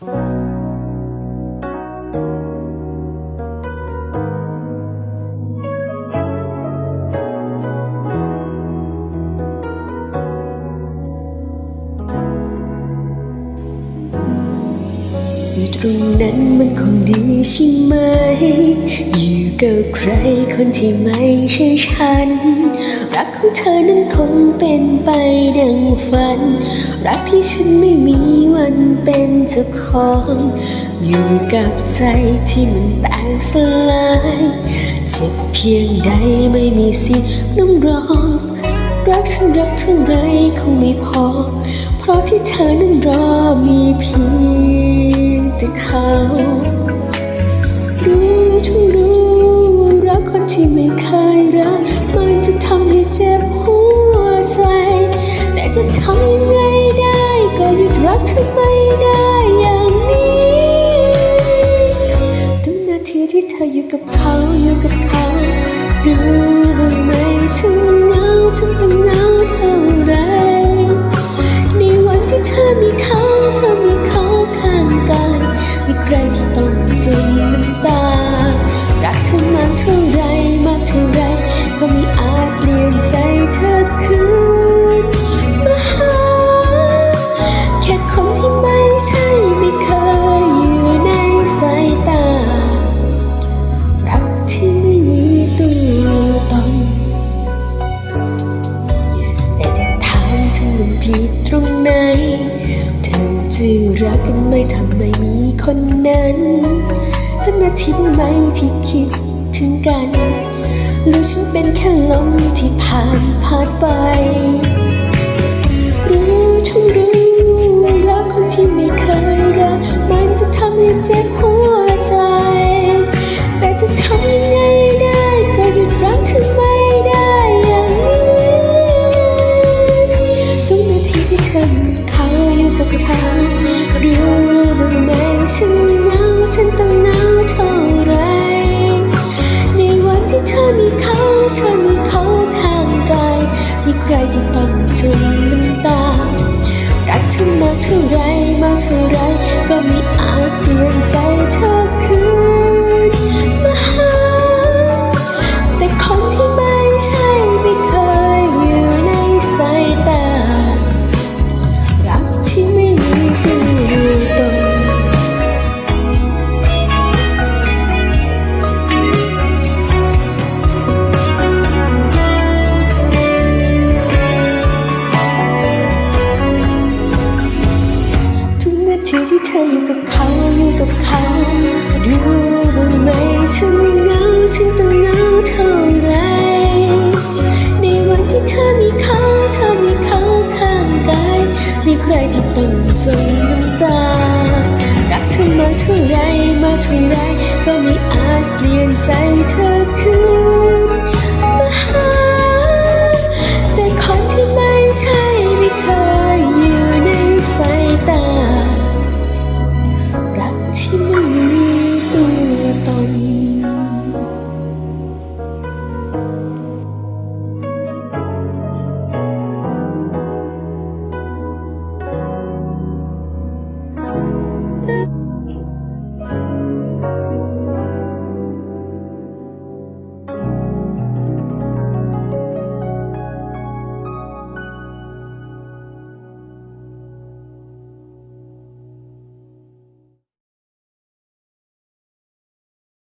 Thank you. อยู่ตรงนั้นมันคงดีใช่ไหม อยู่กับใครคนที่ไม่ใช่ฉัน รักของเธอนั้นคงเป็นไปดังฝัน รักที่ฉันไม่มีวันเป็นเจ้าของ อยู่กับใจที่มันแตกสลายเจ็บเพียงใดไม่มีสิทธิ์น้ำร้องรักฉันรักเท่าไรคงไม่พอ เพราะที่เธอนั้นรอมีเพียง จะทำยังไงได้ ก็หยุดรักเธอไม่ได้อย่างนี้ทุกนาทีที่เธออยู่กับเขาอยู่กับเขารู้บ้างไหมฉันเหงาฉันต้อง ผิดตรงไหน เธอจะรักกันไหมทำไมมีคนนั้นสักนาทีได้ไหมที่คิดถึงกันหรือฉันเป็นแค่ลมที่ผ่านผ่านไป รู้ทั้งรู้ว่ารักคนที่ไม่เคยรักมันจะทำให้เจ็บหัว ที่ต้องจมน้ำตารักเธอมากเท่าไร ใครที่ต้องจมน้ำตารักเธอมาเท่าไรมาเท่าไรก็ไม่